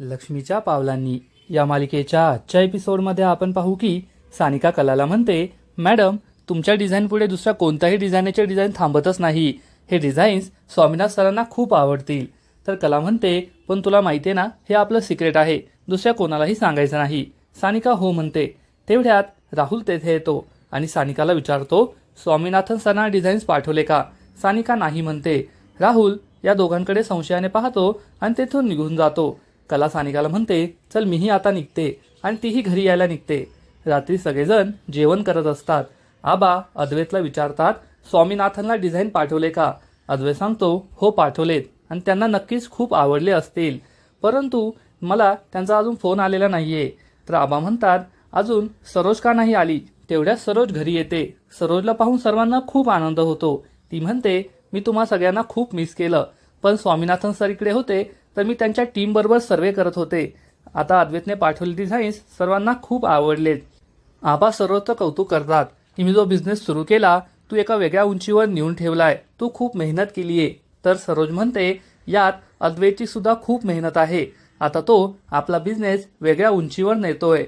लक्ष्मीच्या पावलांनी. या मालिकेच्या आजच्या एपिसोडमध्ये आपण पाहू की सानिका कलाला म्हणते मॅडम तुमच्या डिझाईन पुढे दुसऱ्या कोणत्याही डिझाईनचे डिझाईन थांबतच नाही. हे डिझाईन्स स्वामीनाथ सरांना खूप आवडतील. तर कला म्हणते पण तुला माहिती आहे ना हे आपलं सिक्रेट आहे. दुसऱ्या कोणालाही सांगायचं नाही. सानिका हो म्हणते. तेवढ्यात राहुल तेथे येतो आणि सानिकाला विचारतो स्वामीनाथन सरांना डिझाईन्स पाठवले का? सानिका नाही म्हणते. राहुल या दोघांकडे संशयाने पाहतो आणि तेथून निघून जातो. कला सानिकाला म्हणते चल मीही आता निघते आणि तीही घरी यायला निघते. रात्री सगळेजण जेवण करत असतात. आबा अद्वैतला विचारतात स्वामीनाथनला डिझाईन पाठवले का? अद्वैत सांगतो हो पाठवलेत आणि त्यांना नक्कीच खूप आवडले असतील. परंतु मला त्यांचा अजून फोन आलेला नाहीये. तर आबा म्हणतात अजून सरोज का नाही आली? तेवढ्याच सरोज घरी येते. सरोजला पाहून सर्वांना खूप आनंद होतो. ती म्हणते मी तुम्हा सगळ्यांना खूप मिस केलं. पण स्वामीनाथन सर इकडे होते. तर मी त्यांच्या टीमबरोबर सर्वे करत होते. आता अद्वैतने पाठवले डिझाईन्स सर्वांना खूप आवडलेत. आबा सर्वत्र कौतुक करतात की मी जो बिझनेस सुरू केला तू एका वेगळ्या उंचीवर नेऊन ठेवलाय. तू खूप मेहनत केली आहे तर सरोज म्हणते यात अद्वैतची सुद्धा खूप मेहनत आहे. आता तो आपला बिझनेस वेगळ्या उंचीवर नेतोय.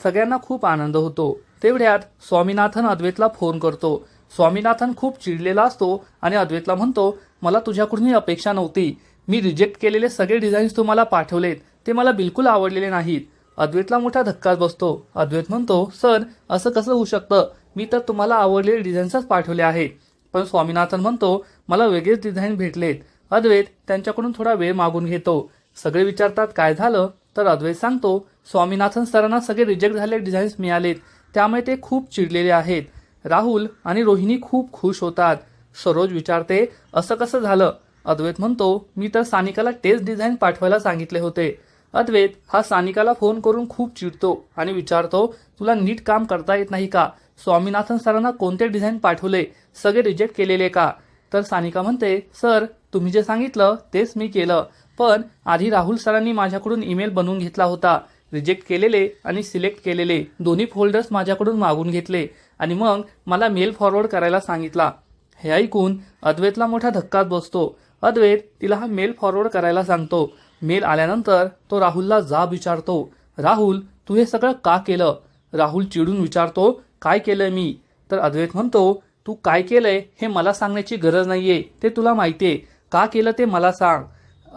सगळ्यांना खूप आनंद होतो. तेवढ्यात स्वामीनाथन अद्वैतला फोन करतो. स्वामीनाथन खूप चिडलेला असतो आणि अद्वैतला म्हणतो मला तुझ्याकडूनही अपेक्षा नव्हती. मी रिजेक्ट केलेले सगळे डिझाईन्स तुम्हाला पाठवलेत. ते मला बिलकुल आवडलेले नाहीत. अद्वैतला मोठा धक्काच बसतो. अद्वैत म्हणतो सर असं कसं होऊ शकतं? मी तर तुम्हाला आवडलेले डिझाईन्सच पाठवले आहेत. पण स्वामीनाथन म्हणतो मला वेगळेच डिझाईन भेटलेत. अद्वैत त्यांच्याकडून थोडा वेळ मागून घेतो. सगळे विचारतात काय झालं? तर अद्वैत सांगतो स्वामीनाथन सरांना सगळे रिजेक्ट झालेले डिझाईन्स मिळालेत. त्यामुळे ते खूप चिडलेले आहेत. राहुल आणि रोहिणी खूप खुश होतात. सरोज विचारते असं कसं झालं? अद्वैत म्हणतो मी तर सानिकाला तेच डिझाईन पाठवायला सांगितले होते. अद्वैत हा सानिकाला फोन करून खूप चिडतो आणि विचारतो तुला नीट काम करता येत नाही का? स्वामीनाथन सरांना कोणते डिझाईन पाठवले? सगळे रिजेक्ट केलेले का? तर सानिका म्हणते सर तुम्ही जे सांगितलं तेच मी केलं. पण आधी राहुल सरांनी माझ्याकडून ईमेल बनवून घेतला होता. रिजेक्ट केलेले आणि सिलेक्ट केलेले. दोन्ही फोल्डर्स माझ्याकडून मागून घेतले. आणि मग मला मेल फॉरवर्ड करायला सांगितला. हे ऐकून अद्वैतला मोठा धक्काच बसतो. अद्वैत तिला हा मेल फॉरवर्ड करायला सांगतो. मेल आल्यानंतर तो राहुलला जाब विचारतो. राहुल तू हे सगळं का केलं? राहुल चिडून विचारतो काय केलंय मी? तर अद्वैत म्हणतो तू काय केलंय हे मला सांगण्याची गरज नाहीये. ते तुला माहितीये. का केलं ते मला सांग.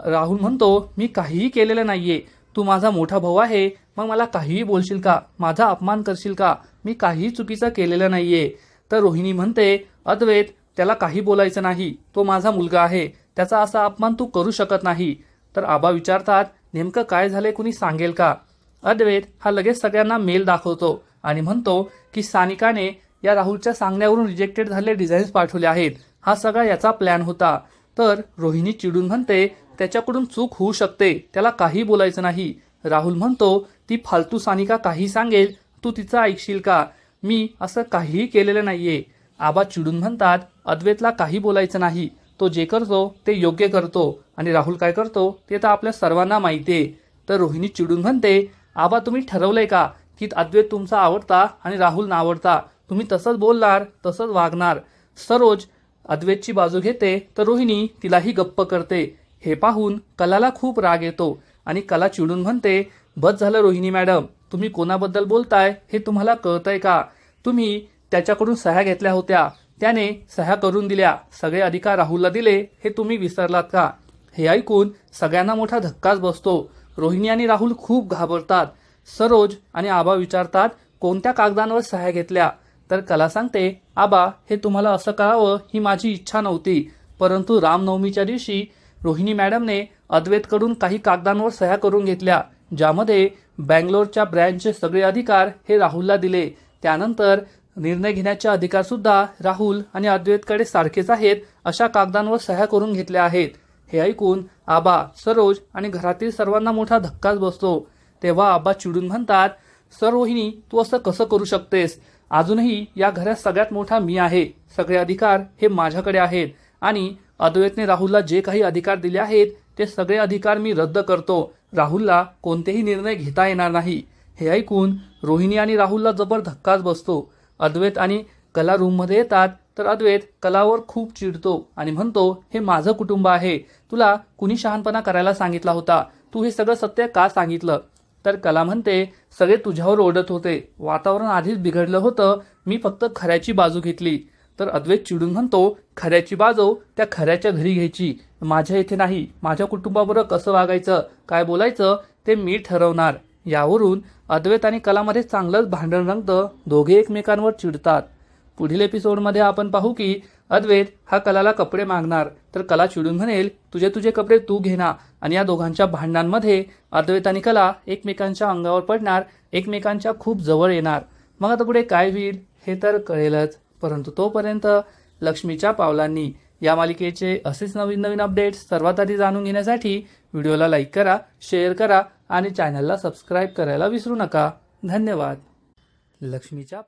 राहुल म्हणतो मी काहीही केलेलं नाहीये. तू माझा मोठा भाऊ आहे. मग मला काहीही बोलशील का? माझा अपमान करशील का? मी काहीही चुकीचं केलेलं नाहीये. तर रोहिणी म्हणते अद्वैत त्याला काही बोलायचं नाही. तो माझा मुलगा आहे. त्याचा असा अपमान तू करू शकत नाही. तर आबा विचारतात नेमकं काय झाले कुणी सांगेल का? अद्वैत हा लगेच सगळ्यांना मेल दाखवतो आणि म्हणतो की सानिकाने या राहुलच्या सांगण्यावरून रिजेक्टेड झालेले डिझाईन्स पाठवले आहेत. हा सगळा याचा प्लॅन होता. तर रोहिणी चिडून म्हणते त्याच्याकडून चूक होऊ शकते. त्याला काही बोलायचं नाही. राहुल म्हणतो ती फालतू सानिका काही सांगेल तू तिचं ऐकशील का? मी असं काहीही केलेलं नाहीये. आबा चिडून म्हणतात अद्वैतला काही बोलायचं नाही. तो जे करतो ते योग्य करतो. आणि राहुल काय करतो ते तर आपल्या सर्वांना माहिती आहे. तर रोहिणी चिडून म्हणते आबा तुम्ही ठरवलंय का की अद्वैत तुमचा आवडता आणि राहुल नावडता तुम्ही तसंच बोलणार तसंच वागणार. सरोज अद्वैतची बाजू घेते तर रोहिणी तिलाही गप्प करते. हे पाहून कलाला खूप राग येतो आणि कला चिडून म्हणते बस झालं रोहिणी मॅडम तुम्ही कोणाबद्दल बोलताय हे तुम्हाला कळतंय का? तुम्ही त्याच्याकडून सह्या घेतल्या होत्या. त्याने सह्या करून दिल्या. सगळे अधिकार राहुलला दिले. हे तुम्ही विसरलात का? हे ऐकून सगळ्यांना मोठा धक्काच बसतो. रोहिणी आणि राहुल खूप घाबरतात. सरोज आणि आबा विचारतात कोणत्या कागदांवर सह्या घेतल्या? तर कला सांगते आबा हे तुम्हाला असं करावं ही माझी इच्छा नव्हती. परंतु रामनवमीच्या दिवशी रोहिणी मॅडमने अद्वैतकडून काही कागदांवर सह्या करून घेतल्या ज्यामध्ये बँगलोरच्या ब्रँचचे सगळे अधिकार हे राहुलला दिले. त्यानंतर निर्णय घेण्याचे अधिकार सुद्धा राहुल आणि अद्वैतकडे सारखेच आहेत अशा कागदांवर सह्या करून घेतल्या आहेत. हे ऐकून आबा सरोज आणि घरातील सर्वांना मोठा धक्काच बसतो. तेव्हा आबा चिडून म्हणतात सर रोहिणी तू असं कसं करू शकतेस? अजूनही या घरात सगळ्यात मोठा मी आहे. सगळे अधिकार हे माझ्याकडे आहेत. आणि अद्वैतने राहुलला जे काही अधिकार दिले आहेत ते सगळे अधिकार मी रद्द करतो. राहुलला कोणतेही निर्णय घेता येणार नाही. हे ऐकून रोहिणी आणि राहुलला जबर धक्काच बसतो. अद्वैत आणि कला रूममध्ये येतात तर अद्वैत कलावर खूप चिडतो आणि म्हणतो हे माझं कुटुंब आहे. तुला कुणी शहाणपणा करायला सांगितला होता? तू हे सगळं सत्य का सांगितलं? तर कला म्हणते सगळे तुझ्यावर ओढत होते. वातावरण आधीच बिघडलं होतं. मी फक्त खऱ्याची बाजू घेतली. तर अद्वैत चिडून म्हणतो खऱ्याची बाजू त्या खऱ्याच्या घरी घ्यायची. माझ्या इथे नाही. माझ्या कुटुंबाबरोबर कसं वागायचं? काय बोलायचं? ते मी ठरवणार. यावरून अद्वैत आणि कलामध्ये चांगलंच भांडण रंगतं दोघे एकमेकांवर चिडतात. पुढील एपिसोडमध्ये आपण पाहू की अद्वैत हा कलाला कपडे मागणार तर कला चिडून म्हणेल तुझे तुझे कपडे तू घेना आणि या दोघांच्या भांडणांमध्ये अद्वैत आणि कला एकमेकांच्या अंगावर पडणार एकमेकांच्या खूप जवळ येणार. मग आता पुढे काय होईल हे तर कळेलच. परंतु तोपर्यंत लक्ष्मीच्या पावलांनी या मालिकेचे असेच नवीन नवीन अपडेट्स सर्वात आधी जाणून घेण्यासाठी व्हिडिओला लाईक करा शेअर करा आणि चॅनलला सबस्क्राईब करायला विसरू नका. धन्यवाद. लक्ष्मीच्या